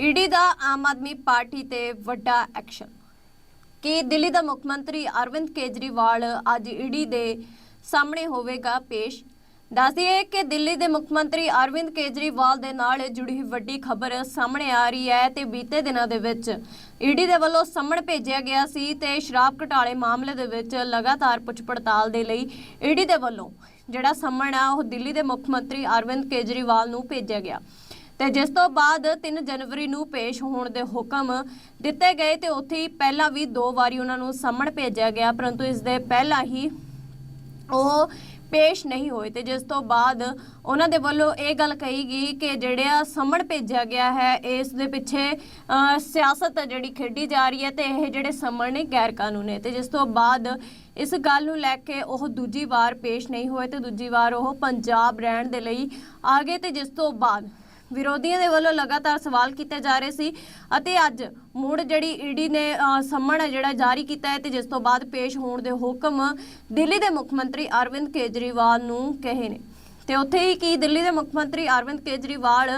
ED ਦਾ Aam Aadmi Party ਤੇ ਵੱਡਾ ਐਕਸ਼ਨ। ਕਿ ਦਿੱਲੀ ਦਾ ਮੁੱਖ ਮੰਤਰੀ ਅਰਵਿੰਦ ਕੇਜਰੀਵਾਲ ਅੱਜ ਈਡੀ ਦੇ ਸਾਹਮਣੇ ਹੋਵੇਗਾ ਪੇਸ਼? ਦੱਸਦੀਏ ਕਿ ਦਿੱਲੀ ਦੇ ਮੁੱਖ ਮੰਤਰੀ ਅਰਵਿੰਦ ਕੇਜਰੀਵਾਲ ਦੇ ਨਾਲ ਜੁੜੀ ਵੱਡੀ ਖਬਰ ਸਾਹਮਣੇ ਆ ਰਹੀ ਹੈ ਤੇ ਬੀਤੇ ਦਿਨਾਂ ਦੇ ਵਿੱਚ ਈਡੀ ਦੇ ਵੱਲੋਂ ਸੰਮਣ ਭੇਜਿਆ ਗਿਆ ਸੀ ਤੇ ਸ਼ਰਾਬ ਘਟਾਲੇ ਮਾਮਲੇ ਦੇ ਵਿੱਚ ਲਗਾਤਾਰ ਪੁੱਛ ਪੜਤਾਲ ਦੇ ਲਈ ਈਡੀ ਦੇ ਵੱਲੋਂ ਜਿਹੜਾ ਸੰਮਣ ਆ ਉਹ ਦਿੱਲੀ ਦੇ ਮੁੱਖ ਮੰਤਰੀ ਅਰਵਿੰਦ ਕੇਜਰੀਵਾਲ ਨੂੰ ਭੇਜਿਆ ਗਿਆ। ਤੇ ਜਿਸ ਤੋਂ ਬਾਅਦ 3 ਜਨਵਰੀ ਨੂੰ ਪੇਸ਼ ਹੋਣ ਦੇ ਹੁਕਮ ਦਿੱਤੇ ਗਏ ਤੇ ਉੱਥੇ ਹੀ ਪਹਿਲਾਂ ਵੀ ਦੋ ਵਾਰੀ ਉਹਨਾਂ ਨੂੰ ਸੰਮਣ ਭੇਜਿਆ ਗਿਆ ਪਰੰਤੂ ਇਸ ਦੇ ਪਹਿਲਾਂ ਹੀ ਉਹ ਪੇਸ਼ ਨਹੀਂ ਹੋਏ ਤੇ ਜਿਸ ਤੋਂ ਬਾਅਦ ਉਹਨਾਂ ਦੇ ਵੱਲੋਂ ਇਹ ਗੱਲ ਕਹੀ ਗਈ ਕਿ ਜਿਹੜਾ ਸਮਣ ਭੇਜਿਆ ਗਿਆ ਹੈ ਇਸ ਦੇ ਪਿੱਛੇ ਅ, ਸਿਆਸਤ ਜਿਹੜੀ ਖੇਡੀ ਜਾ ਰਹੀ ਹੈ ਤੇ ਇਹ ਜਿਹੜੇ ਸਮਣ ਨੇ ਗੈਰ ਕਾਨੂੰਨੀ ਹੈ ਤੇ ਜਿਸ ਤੋਂ ਬਾਅਦ ਇਸ ਗੱਲ ਨੂੰ ਲੈ ਕੇ ਉਹ ਦੂਜੀ ਵਾਰ ਪੇਸ਼ ਨਹੀਂ ਹੋਏ ਤੇ ਦੂਜੀ ਵਾਰ ਉਹ ਪੰਜਾਬ ਰਹਿਣ ਦੇ ਲਈ ਆ ਗਏ ਤੇ ਜਿਸ ਤੋਂ ਬਾਅਦ ਵਿਰੋਧੀਆਂ ਦੇ ਵੱਲੋਂ ਲਗਾਤਾਰ ਸਵਾਲ ਕੀਤੇ ਜਾ ਰਹੇ ਸੀ ਅਤੇ ਅੱਜ ਮੁੜ ਜਿਹੜੀ ਈਡੀ ਨੇ ਸੰਮਣ ਹੈ ਜਿਹੜਾ ਜਾਰੀ ਕੀਤਾ ਹੈ ਤੇ ਜਿਸ ਤੋਂ ਬਾਅਦ ਪੇਸ਼ ਹੋਣ ਦੇ ਹੁਕਮ ਦਿੱਲੀ ਦੇ ਮੁੱਖ ਮੰਤਰੀ ਅਰਵਿੰਦ ਕੇਜਰੀਵਾਲ ਨੂੰ ਕਹੇ ਨੇ। ਤੇ ਉੱਥੇ ਹੀ ਕੀ ਦਿੱਲੀ ਦੇ ਮੁੱਖ ਮੰਤਰੀ ਅਰਵਿੰਦ ਕੇਜਰੀਵਾਲ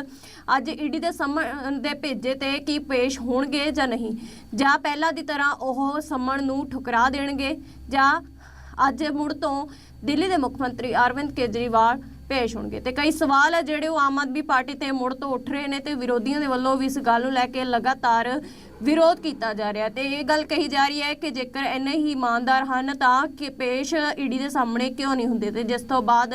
ਅੱਜ ਈਡੀ ਦੇ ਸੰਮਣ ਦੇ ਭੇਜੇ ਤੇ ਕੀ ਪੇਸ਼ ਹੋਣਗੇ ਜਾਂ ਨਹੀਂ? ਜਾਂ ਪਹਿਲਾਂ ਦੀ ਤਰ੍ਹਾਂ ਉਹ ਸੰਮਣ ਨੂੰ ਠੁਕਰਾ ਦੇਣਗੇ ਜਾਂ ਅੱਜ ਮੁੜ ਤੋਂ ਦਿੱਲੀ ਦੇ ਮੁੱਖ ਮੰਤਰੀ ਅਰਵਿੰਦ ਕੇਜਰੀਵਾਲ ਪੇਸ਼ ਹੋਣਗੇ। ਤੇ ਕਈ ਸਵਾਲ ਹੈ ਜਿਹੜੇ ਉਹ ਆਮ ਆਦਮੀ ਪਾਰਟੀ ਤੇ ਮੁੜ ਤੋਂ ਉੱਠ ਰਹੇ ਨੇ ਤੇ ਵਿਰੋਧੀਆਂ ਦੇ ਵੱਲੋਂ ਵੀ ਇਸ ਗੱਲ ਨੂੰ ਲੈ ਕੇ ਲਗਾਤਾਰ ਵਿਰੋਧ ਕੀਤਾ ਜਾ ਰਿਹਾ। ਤੇ ਇਹ ਗੱਲ ਕਹੀ ਜਾ ਰਹੀ ਹੈ ਕਿ ਜੇਕਰ ਇੰਨੇ ਹੀ ਇਮਾਨਦਾਰ ਹਨ ਤਾਂ ਕਿ ਪੇਸ਼ ਈਡੀ ਦੇ ਸਾਹਮਣੇ ਕਿਉਂ ਨਹੀਂ ਹੁੰਦੇ? ਤੇ ਜਿਸ ਤੋਂ ਬਾਅਦ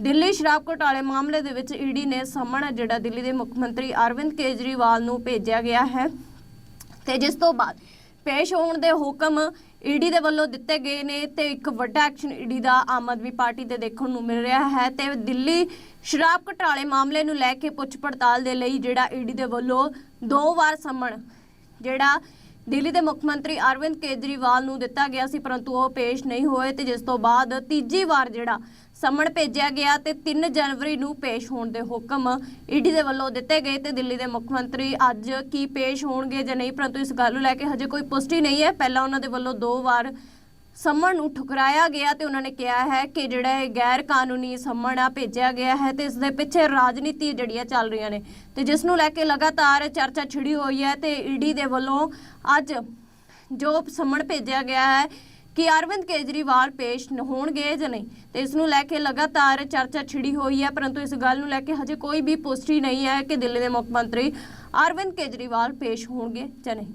ਦਿੱਲੀ ਸ਼ਰਾਬ ਘੋਟਾਲੇ ਮਾਮਲੇ ਦੇ ਵਿੱਚ ਈਡੀ ਨੇ ਸਾਹਮਣਾ ਜਿਹੜਾ ਦਿੱਲੀ ਦੇ ਮੁੱਖ ਮੰਤਰੀ ਅਰਵਿੰਦ ਕੇਜਰੀਵਾਲ ਨੂੰ ਭੇਜਿਆ ਗਿਆ ਹੈ। ਤੇ ਜਿਸ ਤੋਂ ਬਾਅਦ ਪੇਸ਼ ਹੋਣ ਦੇ ਹੁਕਮ ਈਡੀ ਦੇ ਵੱਲੋਂ ਦਿੱਤੇ ਗਏ ਨੇ ਤੇ ਇੱਕ ਵੱਡਾ ਐਕਸ਼ਨ ਈਡੀ ਦਾ ਆਮ ਆਦਮੀ ਪਾਰਟੀ ਤੇ ਦੇਖਣ ਨੂੰ ਮਿਲ ਰਿਹਾ ਹੈ ਤੇ ਦਿੱਲੀ ਸ਼ਰਾਬ ਘਟਾਲੇ ਮਾਮਲੇ ਨੂੰ ਲੈ ਕੇ ਪੁੱਛ ਪੜਤਾਲ ਦੇ ਲਈ ਜਿਹੜਾ ਈਡੀ ਦੇ ਵੱਲੋਂ ਦੋ ਵਾਰ ਸਮਣ, ਜਿਹੜਾ ਦਿੱਲੀ ਦੇ ਮੁੱਖ ਮੰਤਰੀ ਅਰਵਿੰਦ ਕੇਜਰੀਵਾਲ ਨੂੰ ਦਿੱਤਾ ਗਿਆ ਸੀ, ਪਰੰਤੂ ਉਹ ਪੇਸ਼ ਨਹੀਂ ਹੋਏ ਤੇ ਜਿਸ ਤੋਂ ਬਾਅਦ ਤੀਜੀ ਵਾਰ ਜਿਹੜਾ ਸਮਣ ਭੇਜਿਆ ਗਿਆ ਤੇ 3 ਜਨਵਰੀ ਨੂੰ ਪੇਸ਼ ਹੋਣ ਦੇ ਹੁਕਮ ਈਡੀ ਦੇ ਵੱਲੋਂ ਦਿੱਤੇ ਗਏ ਤੇ ਦਿੱਲੀ ਦੇ ਮੁੱਖ ਮੰਤਰੀ ਅੱਜ ਕੀ ਪੇਸ਼ ਹੋਣਗੇ ਜਾਂ ਨਹੀਂ, ਪਰੰਤੂ ਇਸ ਗੱਲ ਨੂੰ ਲੈ ਕੇ ਹਜੇ ਕੋਈ ਪੁਸ਼ਟੀ ਨਹੀਂ ਹੈ। ਪਹਿਲਾਂ ਉਹਨਾਂ ਦੇ ਵੱਲੋਂ ਦੋ ਵਾਰ ਸਮਣ ਨੂੰ ਠੁਕਰਾਇਆ ਗਿਆ ਤੇ ਉਹਨਾਂ ਨੇ ਕਿਹਾ ਹੈ ਕਿ ਜਿਹੜਾ ਇਹ ਗੈਰ ਕਾਨੂੰਨੀ ਸੰਮਣ ਆ ਭੇਜਿਆ ਗਿਆ ਹੈ ਤੇ ਇਸ ਦੇ ਪਿੱਛੇ ਰਾਜਨੀਤੀ ਜਿਹੜੀਆਂ ਚੱਲ ਰਹੀਆਂ ਨੇ। ਤੇ ਜਿਸ ਨੂੰ ਲੈ ਕੇ ਲਗਾਤਾਰ ਚਰਚਾ ਛਿੜੀ ਹੋਈ ਹੈ ਤੇ ਈਡੀ ਦੇ ਵੱਲੋਂ ਅੱਜ ਜੋ ਸੰਮਣ ਭੇਜਿਆ ਗਿਆ ਹੈ ਕਿ ਅਰਵਿੰਦ ਕੇਜਰੀਵਾਲ ਪੇਸ਼ ਹੋਣਗੇ ਜਾਂ ਨਹੀਂ, ਤੇ ਇਸ ਨੂੰ ਲੈ ਕੇ ਲਗਾਤਾਰ ਚਰਚਾ ਛਿੜੀ ਹੋਈ ਹੈ, ਪਰੰਤੂ ਇਸ ਗੱਲ ਨੂੰ ਲੈ ਕੇ ਹਜੇ ਕੋਈ ਵੀ ਪੁਸ਼ਟੀ ਨਹੀਂ ਹੈ ਕਿ ਦਿੱਲੀ ਦੇ ਮੁੱਖ ਮੰਤਰੀ ਅਰਵਿੰਦ ਕੇਜਰੀਵਾਲ ਪੇਸ਼ ਹੋਣਗੇ ਜਾਂ ਨਹੀਂ।